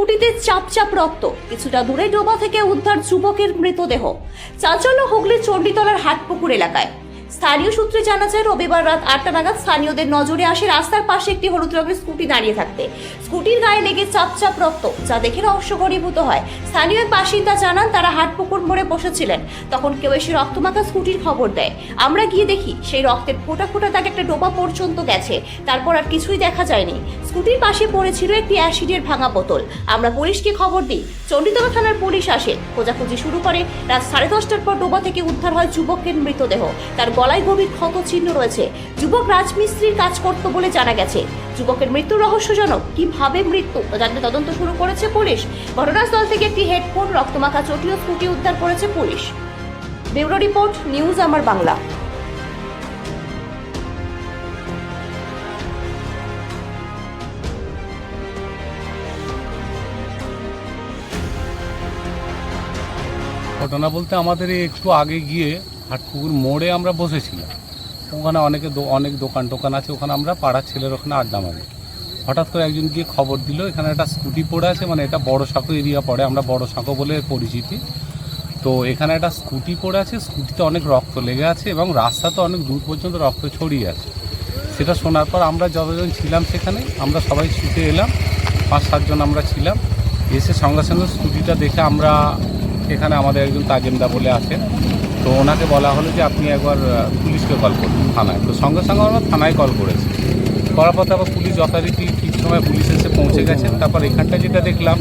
স্কুটিতে চাপ চাপ রক্ত। কিছুটা দূরে ডোবা থেকে উদ্ধার যুবকের মৃতদেহ। চাঞ্চল্য হুগলি চণ্ডীতলার হাটপুকুর এলাকায়। স্থানীয় সূত্রে জানা যায়, রবিবার রাত আটটা নাগাদ স্থানীয়দের নজরে আসে রাস্তার পাশে একটি হলুদ রঙের স্কুটি দাঁড়িয়ে থাকতে। স্কুটির গায়ে লেগে চাপ চাপ রক্ত, যা দেখে রহস্য ঘনীভূত হয়। স্থানীয় বাসিন্দা জানান, তারা হাটপুকুর মোড়ে বসেছিলেন। তখন কেউ এসে রক্ত রক্তমাখা স্কুটির খবর দেয়। আমরা গিয়ে দেখি, সেই রক্তের ফোঁটা ফোঁটা তাকে একটা ডোবা পর্যন্ত গেছে। তারপর আর কিছুই দেখা যায়নি। স্কুটির পাশে পড়েছিল একটি অ্যাসিডের ভাঙা বোতল। আমরা পুলিশকে খবর দিই। চণ্ডীতলা থানার পুলিশ আসে। খোঁজাখুঁজি শুরু করে। রাত সাড়ে দশটার পর ডোবা থেকে উদ্ধার হয় যুবকের মৃতদেহ। তার গলায় গভীর ক্ষত চিহ্ন রয়েছে। যুবক রাজমিস্ত্রির কাজ করত বলে জানা গেছে। যুবকের মৃত্যু রহস্যজনক। কীভাবে মৃত্যু? জানতে তদন্ত শুরু করেছে পুলিশ। ঘটনাস্থল থেকে একটি হেডফোন, রক্তমাখা চটি ও স্কুটি উদ্ধার করেছে পুলিশ। ব্যুরো রিপোর্ট, নিউজ আমার বাংলা। ঘটনা বলতে আমাদের একটু আগে গিয়ে হাটপুকুর মোড়ে আমরা বসেছিলাম। ওখানে অনেকে অনেক দোকান টোকান আছে, ওখানে আমরা পাড়ার ছেলের ওখানে আড্ডা মারি। হঠাৎ করে একজন গিয়ে খবর দিল, এখানে একটা স্কুটি পড়ে আছে মানে এটা বড় সাঁকো এরিয়া পড়ে, আমরা বড় সাঁকো বলে পরিচিতি। তো এখানে একটা স্কুটি পড়ে আছে, স্কুটিতে অনেক রক্ত লেগে আছে এবং রাস্তাতে অনেক দূর পর্যন্ত রক্ত ছড়িয়ে আছে। সেটা শোনার পর আমরা যতজন ছিলাম সেখানে, আমরা সবাই ছুটে এলাম, পাঁচ, সাতজন আমরা ছিলাম। এসে সঙ্গে সঙ্গে স্কুটিটা দেখে আমরা এখানে আমাদের একজন তাজেমদা বলে আছেন। তো ওনাকে বলা হলো যে আপনি একবার পুলিশকে কল করুন থানায়। তো সঙ্গে সঙ্গে আমরা থানায় কল করেছি। করার পর তারপর পুলিশ যথারীতি ঠিক সময় পুলিশ এসে পৌঁছে গেছেন তারপর এখানটা যেটা দেখলাম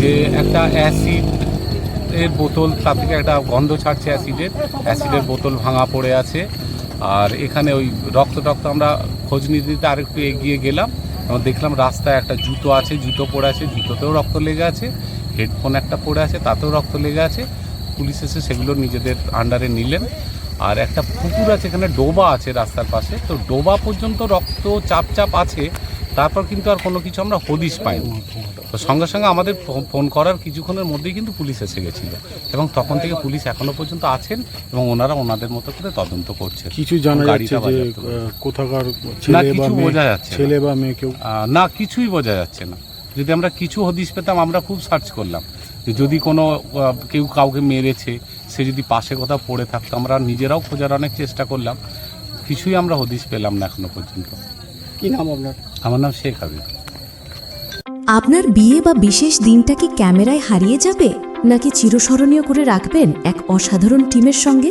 যে একটা অ্যাসিড এর বোতল তার থেকে একটা গন্ধ ছাড়ছে অ্যাসিডের অ্যাসিডের বোতল ভাঙা পড়ে আছে। আর এখানে ওই রক্ত টক্ত আমরা খোঁজ নিতে দিতে আরেকটু এগিয়ে গেলাম। এবং দেখলাম রাস্তায় একটা জুতো আছে জুতো পড়ে আছে জুতোতেও রক্ত লেগে আছে হেডফোন একটা পড়ে আছে তাতেও রক্ত লেগে আছে। পুলিশ এসে সেগুলো নিজেদের আন্ডারে নিলেন। আর একটা পুকুর আছে এখানে ডোবা আছে রাস্তার পাশে। তো ডোবা পর্যন্ত রক্ত চাপ চাপ আছে তারপর কিন্তু আর কোনো কিছু আমরা হদিশ পাইনি। তো সঙ্গে সঙ্গে আমাদের ফোন করার কিছুক্ষণের মধ্যেই কিন্তু পুলিশ এসে গেছিল। এবং তখন থেকে পুলিশ এখনও পর্যন্ত আছেন এবং ওনারা ওনাদের মতো করে তদন্ত করছে কিছু জানা যাচ্ছে যে কোথাকার না কিছু বোঝা যাচ্ছে ছেলে বা মেয়ে কেউ? না কিছুই বোঝা যাচ্ছে না। যদি আমরা কিছু হদিশ পেতাম আমরা খুব সার্চ করলাম। যে যদি কোনো কেউ কাউকে মেরেছে সে যদি পাশে কোথাও পড়ে থাকতো আমরা নিজেরাও খোঁজার অনেক চেষ্টা করলাম কিছুই আমরা হদিস পেলাম না এখনও পর্যন্ত। কি নাম আপনার? আমার নাম শেখ হাবিব। আপনার বিয়ে বা বিশেষ দিনটা কি ক্যামেরায় হারিয়ে যাবে নাকি চিরস্মরণীয় করে রাখবেন এক অসাধারণ টিমের সঙ্গে?